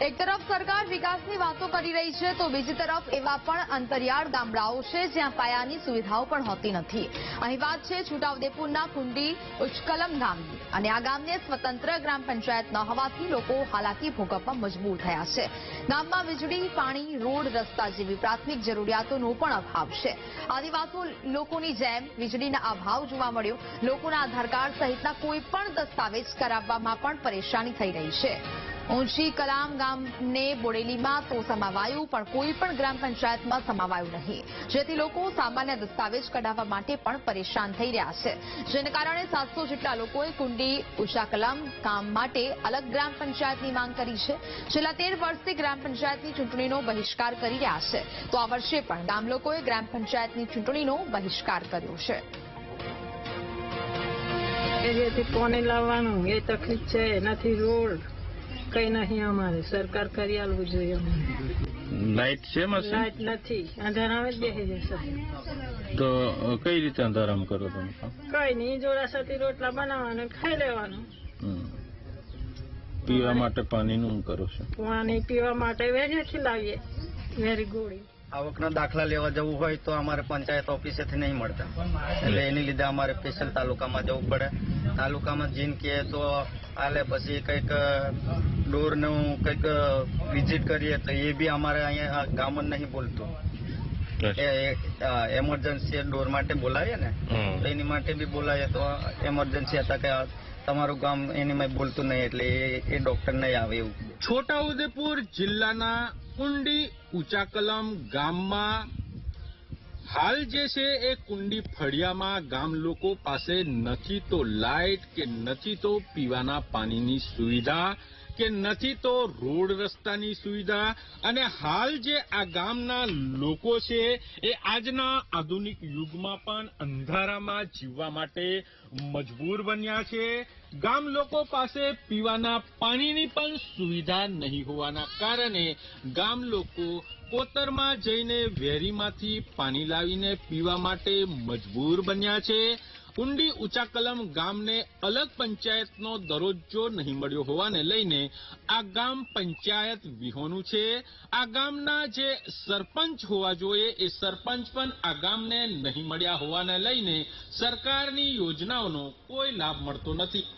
એક તરફ સરકાર વિકાસની વાતો કરી રહી છે, તો બીજી તરફ એવા પણ અંતરિયાળ ગામડાઓ છે જ્યાં પાયાની સુવિધાઓ પણ હોતી નથી. અહીં વાત છે છોટાઉદેપુરના કુંડી ઉચકલમ ગામની. અને આ ગામને સ્વતંત્ર ગ્રામ પંચાયત ન હોવાથી લોકો હાલાકી ભોગવવા મજબૂર થયા છે. ગામમાં વીજળી, પાણી, રોડ, રસ્તા જેવી પ્રાથમિક જરૂરિયાતોનો પણ અભાવ છે. આદિવાસી લોકોની જેમ વીજળીના અભાવ જોવા મળ્યો. લોકોના આધાર કાર્ડ સહિતના કોઈ પણ દસ્તાવેજ કરાવવામાં પણ પરેશાની થઈ રહી છે. ઊંચી કલામ ગામને બોડેલીમાં તો સમાવાયું, પણ કોઈ પણ ગ્રામ પંચાયતમાં સમાવાયું નહીં. જેથી લોકો સામાન્ય દસ્તાવેજ કઢાવવા માટે પણ પરેશાન થઈ રહ્યા છે. જેને કારણે સાતસો જેટલા લોકોએ કુંડી ઉષા કલામ કામ માટે અલગ ગ્રામ પંચાયતની માંગ કરી છે. છેલ્લા તેર વર્ષથી ગ્રામ પંચાયતની ચૂંટણીનો બહિષ્કાર કરી રહ્યા છે. તો આ વર્ષે પણ ગામ લોકોએ ગ્રામ પંચાયતની ચૂંટણીનો બહિષ્કાર કર્યો છે. કોને લાવવાનું, એ તકલીફ છે નથી રોડ કઈ નહીં અમારે. સરકાર કરી આલવું જોઈએ લાઈટ છે લાઈટ નથી. અંધારામાં જ બેસી જશે. તો કઈ રીતે અંધારામ કરો તમે? કઈ નહીં જોડાસાથી રોટલા બનાવવાનું ખાઈ લેવાનું. પીવા માટે પાણીનું કરો છો? પાણી પીવા માટે વેજેથી લાવીએ. વેરી ગોળી. આવકના દાખલા લેવા જવું હોય તો અમારે પંચાયત ઓફિસેથી નહીં મળતા. એટલે એની લીધે અમારે સ્પેશિયલ તાલુકામાં જવું પડે. તાલુકામાં જીન કે તો હાલે પછી કંઈક ડોરનું કંઈક વિઝિટ કરીએ તો એ બી અમારે અહીંયા ગામ જ નહીં બોલતું. એમરજન્સી ડોર માટે બોલાવીએ ને તો એની માટે બી બોલાવીએ તો એમરજન્સી હતા કે તમારું ગામ એની બોલતું નહીં એટલે એ- એ ડોક્ટર નહીં આવે એવું. છોટાઉદેપુર જિલ્લાના કુંડી ઉચાકલમ ગામમાં હાલ જે છે એ કુંડી ફળિયામાં ગામ લોકો પાસે નથી તો લાઇટ કે નથી તો પીવાના પાણીની સુવિધા કે નથી તો રોડ રસ્તાની સુવિધા અને હાલ જે આ ગામના લોકો છે એ આજના આધુનિક યુગમાં પણ અંધારામાં જીવવા માટે મજબૂર બન્યા છે. ગામ લોકો પાસે પીવાના પાણીની પણ સુવિધા નહીં હોવાના કારણે ગામ લોકો કોતરમાં જઈને વેરીમાંથી પાણી લાવીને પીવા માટે મજબૂર બન્યા છે. કુંડી ઉચાકલમ ગામને અલગ પંચાયતનો દરજ્જો નહીં મળ્યો હોવાને લઈને આ ગામ પંચાયત વિહોનું છે. આ ગામના જે સરપંચ હોવા જોઈએ એ સરપંચ પણ આ ગામને નહીં મળ્યા હોવાને લઈને સરકારની યોજનાઓનો કોઈ લાભ મળતો નથી.